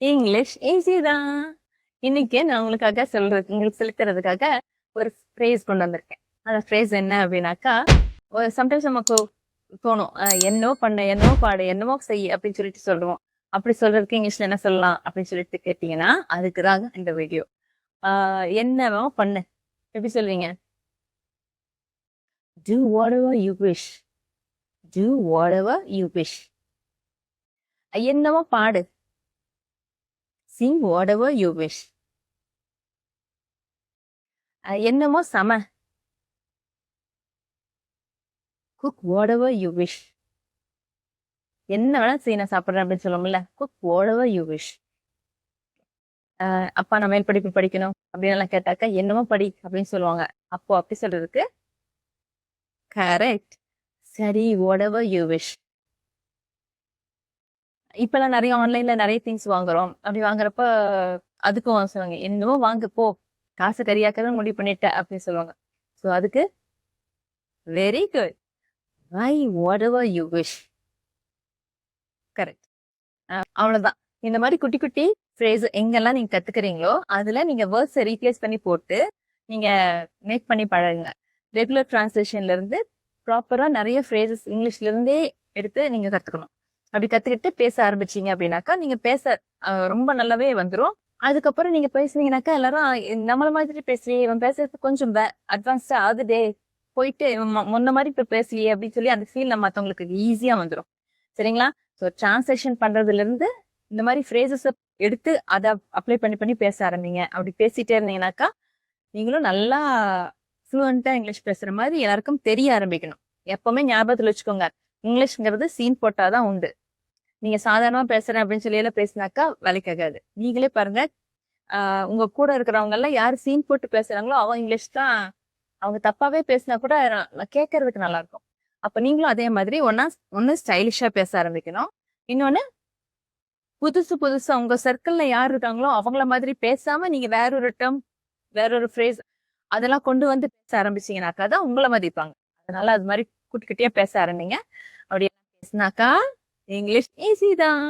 English easy தான். இன்னைக்கு நான் உங்களுக்காக சொல்றது உங்களுக்கு செலுத்துறதுக்காக ஒரு ஃப்ரேஸ் கொண்டு வந்திருக்கேன். அந்த ஃப்ரேஸ் என்ன அப்படின்னாக்கா சம்டைம்ஸ் நமக்கு தோணும் அஹ், என்னவோ பண்ண என்னவோ பாடு என்னவோ செய் அப்படின்னு சொல்லிட்டு சொல்லுவோம். அப்படி சொல்றதுக்கு இங்கிலீஷ்ல என்ன சொல்லலாம் அப்படின்னு சொல்லிட்டு கேட்டீங்கன்னா அதுக்கு தாங்க இந்த வீடியோ என்னவோ பண்ணு. எப்படி சொல்வீங்க? Do whatever you wish do what you wish. என்னவோ பாடு. Sing whatever you you wish uh, என்னமோ சம. குக் whatever யூ விஷ் என்ன வேணா செய்ய நான் சாப்பிட்றேன் அப்படின்னு சொல்லுவோம்ல. Cook whatever you wish ah, அப்பா நான் மேல் படிப்பு படிக்கணும்? அப்படின்னு எல்லாம் கேட்டாக்கா என்னமோ படி அப்படின்னு சொல்லுவாங்க. அப்போ அப்படி சொல்றதுக்கு கரெக்ட் சரி whatever யூ விஷ் இப்பெல்லாம் நிறைய ஆன்லைன்ல நிறைய திங்ஸ் வாங்குறோம். அப்படி வாங்குறப்ப அதுக்கும் சொல்லுவாங்க. என்னவோ வாங்கு போ. காசு கரியாக்கதான் முடிவு பண்ணிட்ட அப்படின்னு சொல்லுவாங்க. ஸோ அதுக்கு very good I whatever you wish correct அவ்வளவுதான். இந்த மாதிரி குட்டி குட்டி ஃப்ரேஸ் எங்கெல்லாம் நீங்க கத்துக்கிறீங்களோ அதுல நீங்க வேர்ட்ஸை ரீப்ளேஸ் பண்ணி போட்டு நீங்க மேக் பண்ணி பழகுங்க. ரெகுலர் டிரான்ஸ்லேஷன்ல இருந்து ப்ராப்பரா நிறைய ஃப்ரேசஸ் இங்கிலீஷ்ல இருந்தே எடுத்து நீங்க கத்துக்கணும். அப்படி கத்துக்கிட்டு பேச ஆரம்பிச்சீங்க அப்படின்னாக்கா நீங்க பேச ரொம்ப நல்லாவே வந்துடும் அதுக்கப்புறம் நீங்க பேசுனீங்கன்னாக்கா எல்லாரும் நம்மள மாதிரி பேசுறியே இவன் பேசுறது கொஞ்சம் அட்வான்ஸ்டா ஆகுதே போயிட்டு இவன் முன்ன மாதிரி இப்ப பேசலையே அப்படின்னு சொல்லி அந்த ஃபீல் நம்ம மத்தவங்களுக்கு ஈஸியா வந்துடும் சரிங்களா? ஸோ டிரான்ஸ்லேஷன் பண்றதுல இருந்து இந்த மாதிரி ஃப்ரேசஸ் எடுத்து அதை அப்ளை பண்ணி பண்ணி பேச ஆரம்பிங்க. அப்படி பேசிட்டே இருந்தீங்கன்னாக்கா நீங்களும் நல்லா ஃப்ளூவெண்டா இங்கிலீஷ் பேசுற மாதிரி எல்லாருக்கும் தெரிய ஆரம்பிக்கணும். எப்பவுமே ஞாபகத்தில் வச்சுக்கோங்க. இங்கிலீஷ்ங்கிறது சீன் போட்டாதான் உண்டு. நீங்க சாதாரணமா பேசுறேன் அப்படின்னு சொல்லி எல்லாம் பேசினாக்கா வேலைக்காகாது நீங்களே பாருங்க ஆஹ் உங்க கூட இருக்கிறவங்க எல்லாம் யார் சீன் போட்டு பேசுறாங்களோ அவங்க இங்கிலீஷ் தான். அவங்க தப்பாவே பேசினா கூட நான் கேட்கறதுக்கு நல்லா இருக்கும். அப்ப நீங்களும் அதே மாதிரி ஒன்னா ஒன்னு ஸ்டைலிஷா பேச ஆரம்பிக்கணும். இன்னொன்னு புதுசு புதுசா உங்க சர்க்கிள்ல யார் இருக்காங்களோ அவங்கள மாதிரி பேசாம நீங்க வேற ஒரு டேர்ம் வேற ஒரு ஃப்ரேஸ் அதெல்லாம் கொண்டு வந்து பேச ஆரம்பிச்சீங்கனாக்கா தான் உங்களை மதிப்பாங்க. அதனால அது மாதிரி குட்டி குட்டியா பேச ஆரம்பிங்க. அப்படி பேசினாக்கா இங்கிலீஷ் ஈஸி தான்.